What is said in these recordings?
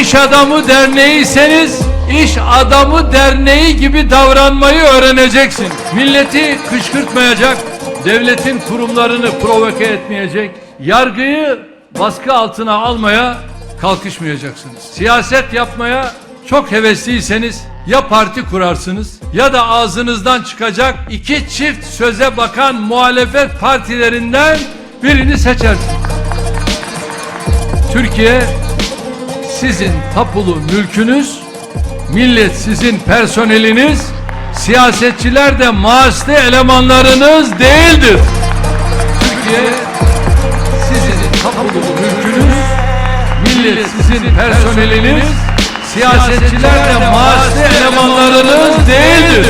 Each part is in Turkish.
İş Adamı Derneği'yseniz iş adamı derneği gibi davranmayı öğreneceksiniz. Milleti kışkırtmayacak, devletin kurumlarını provoke etmeyecek, yargıyı baskı altına almaya kalkışmayacaksınız. Siyaset yapmaya çok hevesliyseniz ya parti kurarsınız ya da ağzınızdan çıkacak iki çift söze bakan muhalefet partilerinden birini seçersiniz. Türkiye sizin tapulu mülkünüz, millet sizin personeliniz, siyasetçiler de maaşlı elemanlarınız değildir. Türkiye sizin tapulu mülkünüz, millet sizin personeliniz, siyasetçiler de maaşlı elemanlarınız değildir.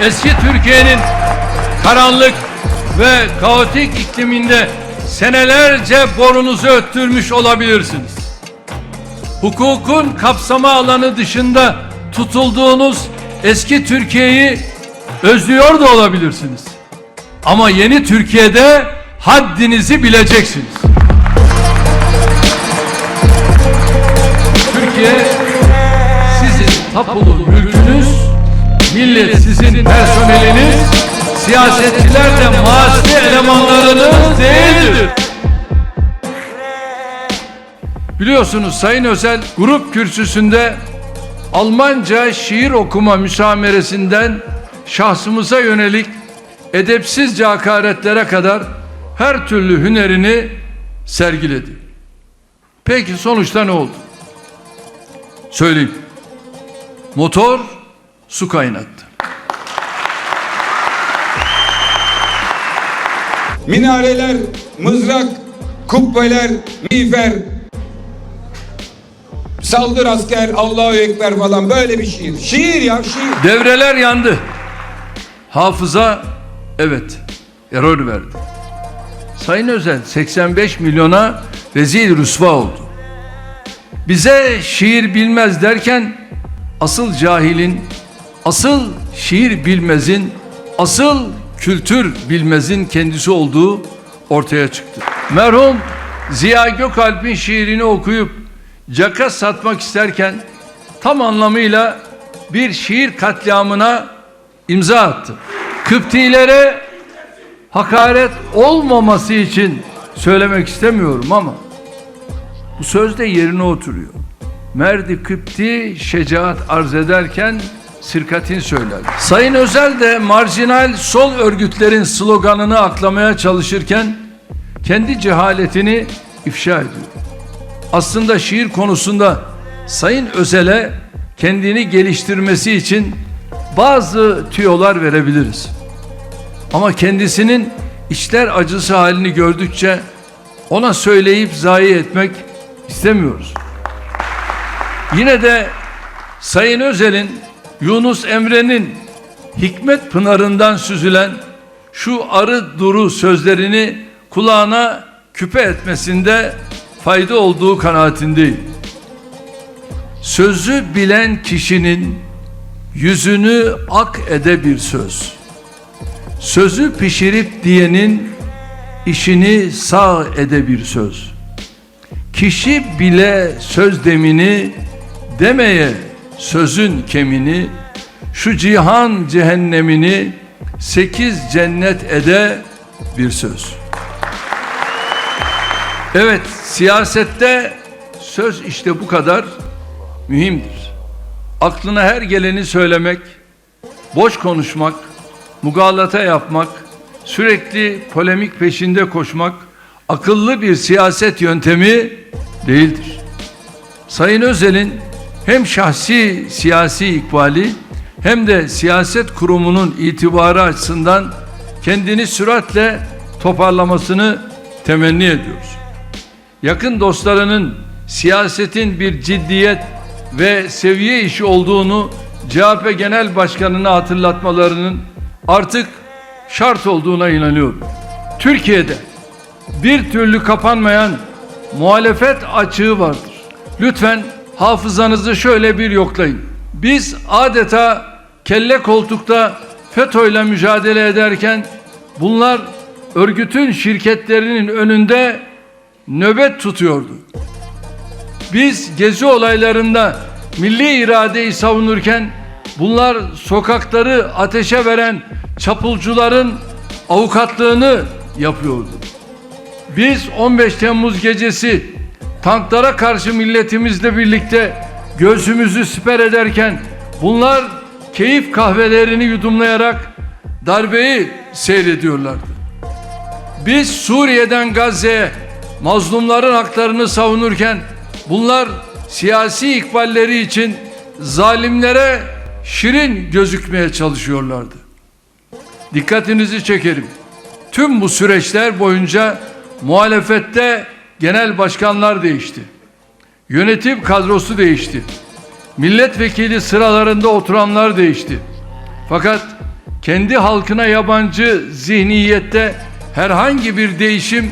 Eski Türkiye'nin karanlık ve kaotik ikliminde senelerce borunuzu öttürmüş olabilirsiniz. Hukukun kapsama alanı dışında tutulduğunuz eski Türkiye'yi özlüyor da olabilirsiniz. Ama yeni Türkiye'de haddinizi bileceksiniz. Türkiye sizin tapulu mülkünüz, millet sizin personeliniz, siyasetçiler de maaşlı elemanlarınız değildir. Biliyorsunuz Sayın Özel grup kürsüsünde Almanca şiir okuma müsameresinden şahsımıza yönelik edepsizce hakaretlere kadar her türlü hünerini sergiledi. Peki sonuçta ne oldu? Söyleyeyim. Motor su kaynattı. Minareler, mızrak, kubbeler, miğfer, saldır asker, Allahu Ekber falan böyle bir şiir. Şiir ya şiir. Devreler yandı. Hafıza evet error verdi. Sayın Özel 85 milyona rezil rüsva oldu. Bize şiir bilmez derken asıl cahilin, asıl şiir bilmezin, asıl kültür bilmezin kendisi olduğu ortaya çıktı. Merhum Ziya Gökalp'in şiirini okuyup caka satmak isterken tam anlamıyla bir şiir katliamına imza attı. Kıptilere hakaret olmaması için söylemek istemiyorum ama bu söz de yerine oturuyor. Merdi Kıpti şecaat arz ederken sirkatin söyler. Sayın Özel de marjinal sol örgütlerin sloganını aklamaya çalışırken kendi cehaletini ifşa ediyor. Aslında şiir konusunda Sayın Özel'e kendini geliştirmesi için bazı tüyolar verebiliriz. Ama kendisinin içler acısı halini gördükçe ona söyleyip zayi etmek istemiyoruz. Yine de Sayın Özel'in Yunus Emre'nin Hikmet Pınarı'ndan süzülen şu arı duru sözlerini kulağına küpe etmesinde fayda olduğu kanaatindeyim. Sözü bilen kişinin yüzünü ak ede bir söz. Sözü pişirip diyenin işini sağ ede bir söz. Kişi bile söz demini demeye sözün kemini şu cihan cehennemini sekiz cennet ede bir söz. Evet siyasette söz işte bu kadar mühimdir. Aklına her geleni söylemek, boş konuşmak, mugalata yapmak, sürekli polemik peşinde koşmak akıllı bir siyaset yöntemi değildir. Sayın Özel'in hem şahsi siyasi ikbali hem de siyaset kurumunun itibarı açısından kendini süratle toparlamasını temenni ediyoruz. Yakın dostlarının siyasetin bir ciddiyet ve seviye işi olduğunu CHP Genel Başkanı'na hatırlatmalarının artık şart olduğuna inanıyorum. Türkiye'de bir türlü kapanmayan muhalefet açığı vardır. Lütfen hafızanızı şöyle bir yoklayın. Biz adeta kelle koltukta FETÖ'yle mücadele ederken bunlar örgütün şirketlerinin önünde nöbet tutuyordu. Biz gezi olaylarında milli iradeyi savunurken bunlar sokakları ateşe veren çapulcuların avukatlığını yapıyordu. Biz 15 Temmuz gecesi tanklara karşı milletimizle birlikte göğsümüzü siper ederken bunlar keyif kahvelerini yudumlayarak darbeyi seyrediyorlardı. Biz Suriye'den Gazze'ye mazlumların haklarını savunurken bunlar siyasi ikballeri için zalimlere şirin gözükmeye çalışıyorlardı. Dikkatinizi çekerim. Tüm bu süreçler boyunca muhalefette genel başkanlar değişti. Yönetim kadrosu değişti. Milletvekili sıralarında oturanlar değişti. Fakat kendi halkına yabancı zihniyette herhangi bir değişim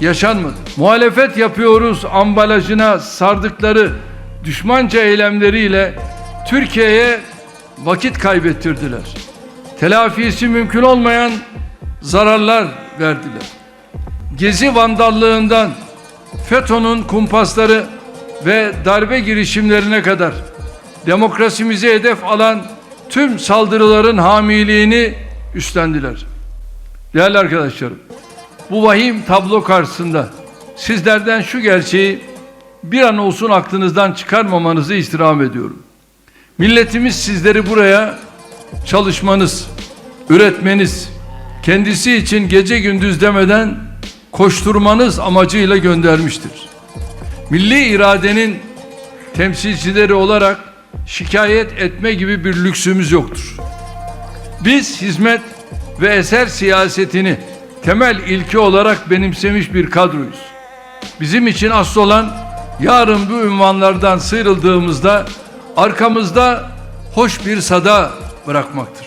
yaşanmadı. Muhalefet yapıyoruz ambalajına sardıkları düşmanca eylemleriyle Türkiye'ye vakit kaybettirdiler. Telafisi mümkün olmayan zararlar verdiler. Gezi vandallığından FETÖ'nün kumpasları ve darbe girişimlerine kadar demokrasimize hedef alan tüm saldırıların hamiliğini üstlendiler. Değerli arkadaşlarım, bu vahim tablo karşısında sizlerden şu gerçeği bir an olsun aklınızdan çıkarmamanızı istirham ediyorum. Milletimiz sizleri buraya çalışmanız, üretmeniz, kendisi için gece gündüz demeden koşturmanız amacıyla göndermiştir. Milli iradenin temsilcileri olarak şikayet etme gibi bir lüksümüz yoktur. Biz hizmet ve eser siyasetini temel ilke olarak benimsemiş bir kadroyuz. Bizim için asıl olan yarın bu ünvanlardan sıyrıldığımızda arkamızda hoş bir sada bırakmaktır.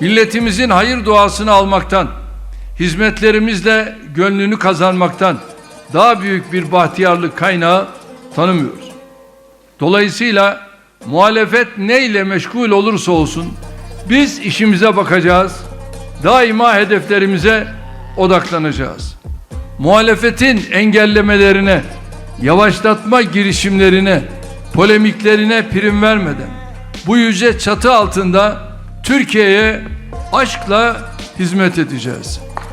Milletimizin hayır duasını almaktan, hizmetlerimizle gönlünü kazanmaktan daha büyük bir bahtiyarlık kaynağı tanımıyoruz. Dolayısıyla muhalefet neyle meşgul olursa olsun biz işimize bakacağız. Daima hedeflerimize odaklanacağız. Muhalefetin engellemelerine, yavaşlatma girişimlerine, polemiklerine prim vermeden bu yüce çatı altında Türkiye'ye aşkla hizmet edeceğiz.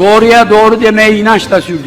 Doğruya doğru demeyi inançla sürdürüyoruz.